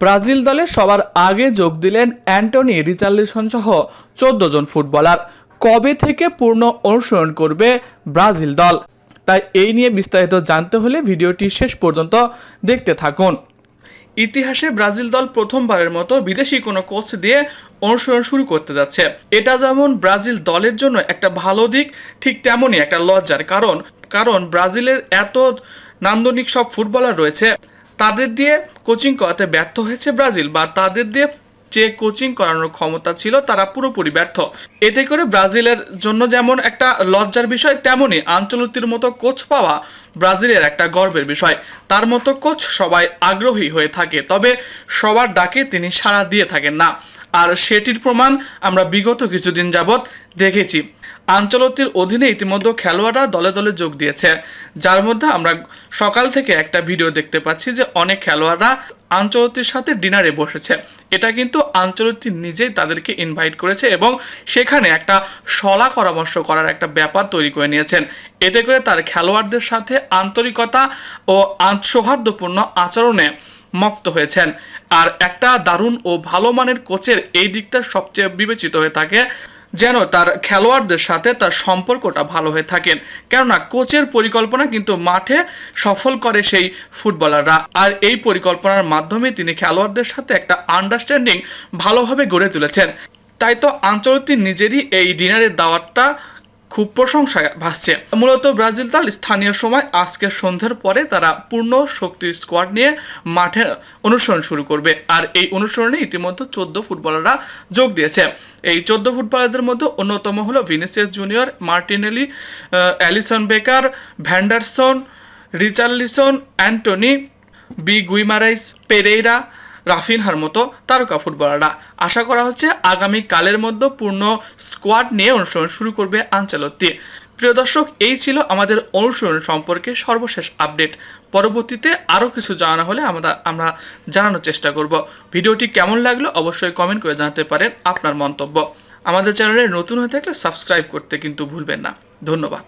Brazil দলে সবার আগে যোগ দিলেন অ্যান্টনি রিচার্লিসন সহ চোদ্দ জন ফুটবলার। কবে থেকে পূর্ণ অনুসরণ করবে ব্রাজিল দল? তাই এই নিয়ে বিস্তারিত জানতে হলে ভিডিওটি শেষ পর্যন্ত দেখতে থাকুন। ইতিহাসে ব্রাজিল দল প্রথমবারের মতো বিদেশি কোনো কোচ দিয়ে অনুসরণ শুরু করতে যাচ্ছে। এটা যেমন ব্রাজিল দলের জন্য একটা ভালো দিক, ঠিক তেমনই একটা লজ্জার কারণ। কারণ ব্রাজিলের এত নান্দনিক সব ফুটবলার রয়েছে। তাদের দিয়ে কোচিং করাতে ব্যর্থ হয়েছে ব্রাজিল বা তাদের দিয়ে যে কোচিং করানোর ক্ষমতা ছিল, তারা পুরোপুরি ব্যর্থ। এতে করে ব্রাজিলের জন্য যেমন একটা লজ্জার বিষয় তেমনই আঞ্চলতির মতো কোচ পাওয়া ব্রাজিলের একটা গর্বের বিষয়। তার মতো কোচ সবাই আগ্রহী হয়ে থাকে, তবে সবার ডাকে তিনি সাড়া দিয়ে থাকেন না। আর সেটির প্রমাণ আমরা বিগত কিছুদিন যাবৎ দেখেছি। আঞ্চলতির অধীনে ইতিমধ্যে খেলোয়াড়রা দলে দলে যোগ দিয়েছে, যার মধ্যে আমরা সকাল থেকে একটা ভিডিও দেখতে পাচ্ছি যে অনেক খেলোয়াড়রা আঞ্চলতির সাথে ডিনারে বসেছে। এটা কিন্তু আঞ্চলতি নিজেই তাদেরকে ইনভাইট করেছে এবং সেখানে একটা সলা পরামর্শ করার একটা ব্যাপার তৈরি করে নিয়েছেন। এতে করে তার খেলোয়াড়দের সাথে আন্তরিকতা ও সৌহার্দ্যপূর্ণ আচরণে মক্ত হয়েছেন। আর একটা দারুণ ও ভালো মানের কোচের এই দিকটা সবচেয়ে বিবেচিত হয়ে থাকে, যেন তার খেলোয়াড়দের সাথে তার সম্পর্কটা ভালো হয়ে থাকেন কেননা কোচের পরিকল্পনা কিন্তু মাঠে সফল করে সেই ফুটবলাররা। আর এই পরিকল্পনার মাধ্যমে তিনি খেলোয়াড়দের সাথে একটা আন্ডারস্ট্যান্ডিং ভালোভাবে গড়ে তুলেছেন। তাই তো আঞ্চলিক নিজেরই এই ডিনারের দাওয়াতটা খুব প্রশংসা ভাসছে। মূলত ব্রাজিল দল স্থানীয় সময় আজকের সন্ধ্যার পরে তারা পূর্ণ শক্তির স্কোয়াড নিয়ে মাঠে অনুসরণ শুরু করবে। আর এই অনুসরণে ইতিমধ্যে চোদ্দ ফুটবলাররা যোগ দিয়েছে। এই চোদ্দ ফুটবলারদের মধ্যে অন্যতম হলো Vinicius Junior, Martinelli Alisson Becker, Vanderson, Richarlison, Antony, B Guimaraes, Pereira রাফিনহার মতো তারকা ফুটবলাররা। আশা করা হচ্ছে আগামী কালের মধ্যে পূর্ণ স্কোয়াড নিয়ে অনুসরণ শুরু করবে আঞ্চলত্তি প্রিয় দর্শক, এই ছিল আমাদের অনুসরণ সম্পর্কে সর্বশেষ আপডেট। পরবর্তীতে আরও কিছু জানা হলে আমরা আমরা জানানোর চেষ্টা করব। ভিডিওটি কেমন লাগল অবশ্যই কমেন্ট করে জানাতে পারেন আপনার মন্তব্য। আমাদের চ্যানেলে নতুন হয়ে থাকলে সাবস্ক্রাইব করতে কিন্তু ভুলবেন না। ধন্যবাদ।